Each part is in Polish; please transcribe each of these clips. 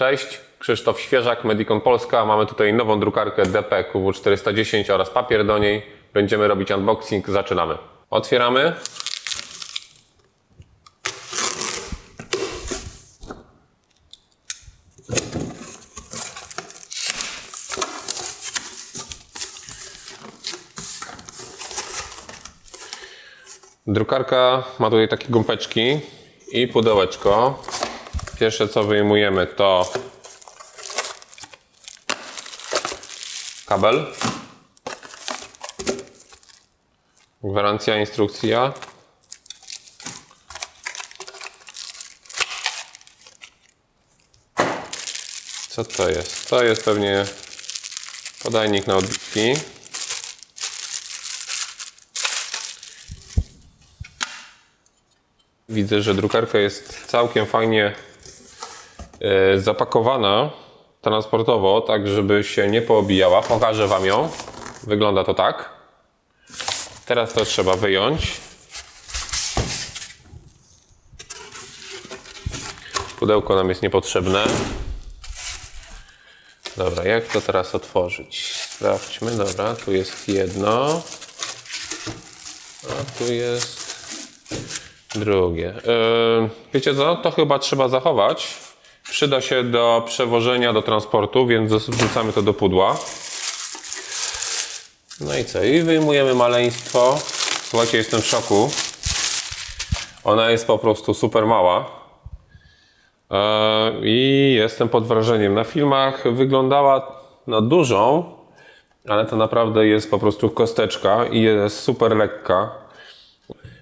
Cześć, Krzysztof Świeżak, Medicon Polska. Mamy tutaj nową drukarkę DP QW410 oraz papier do niej. Będziemy robić unboxing, zaczynamy. Otwieramy. Drukarka ma tutaj takie gąbeczki i pudełeczko. Pierwsze co wyjmujemy to kabel. Gwarancja, instrukcja. Co to jest? To jest pewnie podajnik na odbitki. Widzę, że drukarka jest całkiem fajnie zapakowana transportowo, tak żeby się nie poobijała. Pokażę Wam ją. Wygląda to tak. Teraz to trzeba wyjąć. Pudełko nam jest niepotrzebne. Dobra, jak to teraz otworzyć? Sprawdźmy. Dobra, tu jest jedno. A tu jest Drugie. Yy, wiecie co? To chyba trzeba zachować. Przyda się do przewożenia, do transportu, więc wrzucamy to do pudła. No i co? I wyjmujemy maleństwo. Słuchajcie, jestem w szoku. Ona jest po prostu super mała. Yy, I jestem pod wrażeniem. Na filmach wyglądała na dużą, ale to naprawdę jest po prostu kosteczka i jest super lekka.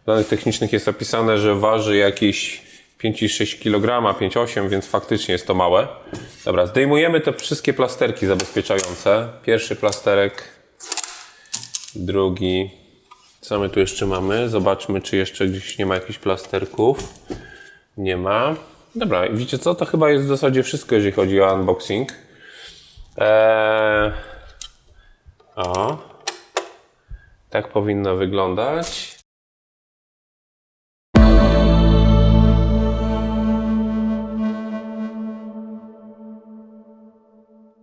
W danych technicznych jest napisane, że waży jakieś 5,6 kg, 5,8, więc faktycznie jest to małe. Dobra, zdejmujemy te wszystkie plasterki zabezpieczające. Pierwszy plasterek, drugi. Co my tu jeszcze mamy? Zobaczmy, czy jeszcze gdzieś nie ma jakichś plasterków. Nie ma. Dobra, i wiecie co? To chyba jest w zasadzie wszystko, jeżeli chodzi o unboxing. Eee... O. Tak powinno wyglądać.